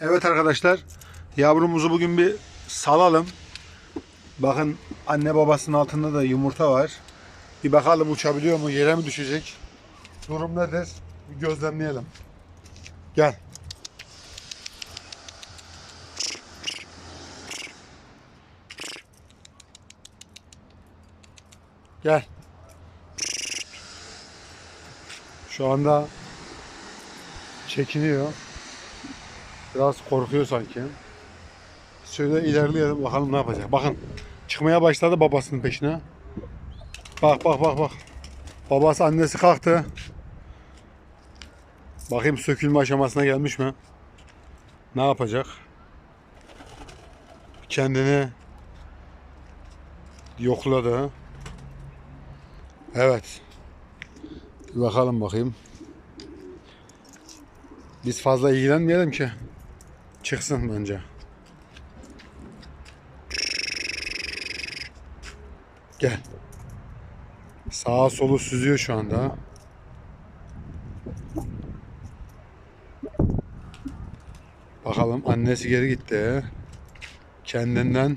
Evet arkadaşlar, yavrumuzu bugün bir salalım. Bakın anne babasının altında da yumurta var. Bir bakalım uçabiliyor mu, yere mi düşecek? Durum nedir? Bir gözlemleyelim. Gel. Gel. Şu anda çekiniyor. Biraz korkuyor sanki. Şöyle ilerleyelim bakalım ne yapacak. Bakın çıkmaya başladı babasının peşine. Bak bak bak bak. Babası annesi kalktı. Bakayım sökülme aşamasına gelmiş mi? Ne yapacak? Kendini yokladı. Evet. Bir bakalım bakayım. Biz fazla ilgilenmeyelim ki. Çıksın bence. Gel. Sağa solu süzüyor şu anda. Bakalım annesi geri gitti. Kendinden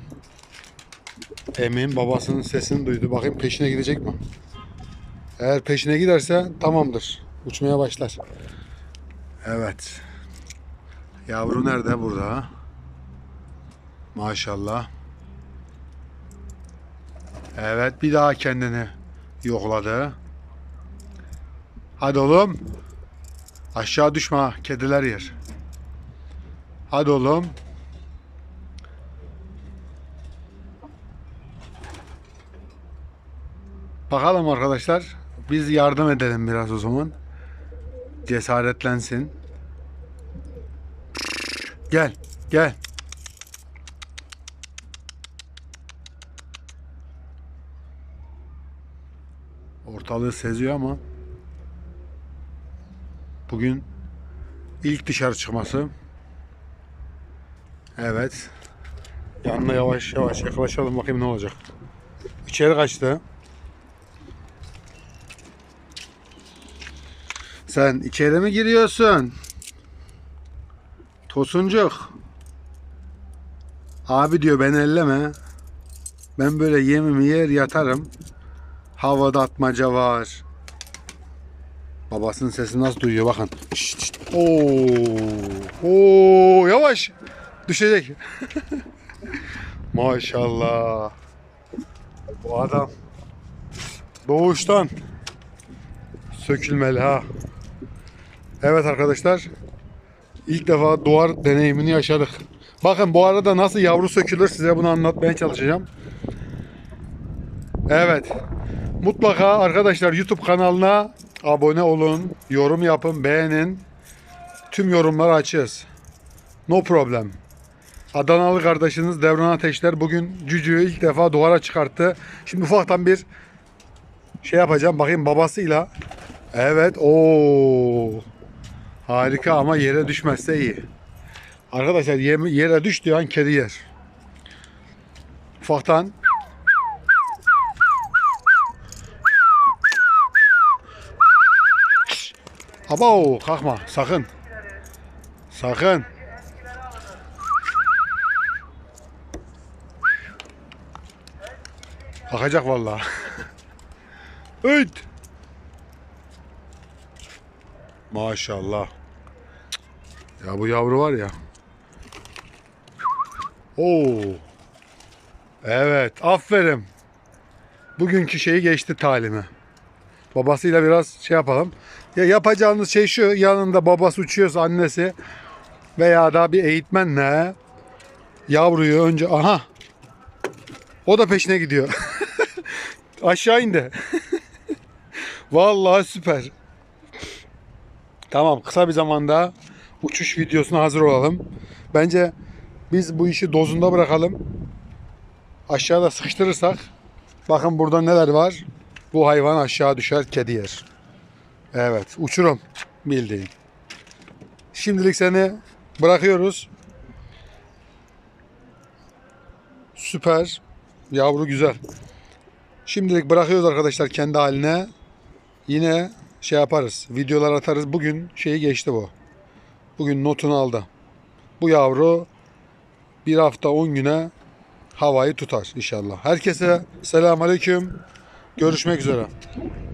emin babasının sesini duydu. Bakayım peşine gidecek mi? Eğer peşine giderse tamamdır. Uçmaya başlar. Evet. Yavru nerede? Burada. Maşallah. Evet bir daha kendini yokladı. Hadi oğlum. Aşağı düşme kediler yer. Hadi oğlum. Bakalım arkadaşlar. Biz yardım edelim biraz o zaman. Cesaretlensin. Gel, gel. Ortalığı seziyor ama bugün ilk dışarı çıkması. Evet. Yanına yavaş yavaş yaklaşalım bakayım ne olacak. İçeri kaçtı. Sen içeri mi giriyorsun? Tosuncuk. Abi diyor ben elleme. Ben böyle yemimi yer yatarım. Havada atmaca var. Babasının sesini nasıl duyuyor bakın. Şşt, şşt. Oo. Oo, yavaş. Düşecek. Maşallah. Bu adam doğuştan sökülmeli ha. Evet arkadaşlar. İlk defa doğar deneyimini yaşadık. Bakın bu arada nasıl yavru sökülür size bunu anlatmaya çalışacağım. Evet. Mutlaka arkadaşlar YouTube kanalına abone olun, yorum yapın, beğenin. Tüm yorumları açığız. No problem. Adanalı kardeşiniz Devran Ateşler bugün cücüğü ilk defa duvara çıkarttı. Şimdi ufaktan bir şey yapacağım. Bakayım babasıyla. Evet. Oo. Harika ama yere düşmezse iyi. Arkadaşlar yere düştüğü an kedi yer. Ufaktan Abo kalkma sakın. Sakın. Kalkacak vallahi. Öt. Maşallah. Ya bu yavru var ya. Oo. Evet, aferin. Bugünkü şeyi geçti talimi. Babasıyla biraz şey yapalım. Ya yapacağınız şey şu, yanında babası uçuyorsa annesi veya da bir eğitmenle yavruyu önce aha o da peşine gidiyor. Aşağı indi. Vallahi süper. Tamam kısa bir zamanda uçuş videosuna hazır olalım. Bence biz bu işi dozunda bırakalım. Aşağıda sıkıştırırsak bakın burada neler var. Bu hayvan aşağı düşer kedi yer. Evet uçurum bildiğin. Şimdilik seni bırakıyoruz. Süper. Yavru güzel. Şimdilik bırakıyoruz arkadaşlar kendi haline. Yine şey yaparız. Videolar atarız. Bugün şeyi geçti bu. Bugün notunu aldı. bu yavru bir hafta 10 güne havayı tutar inşallah. Herkese selamünaleyküm. Görüşmek üzere.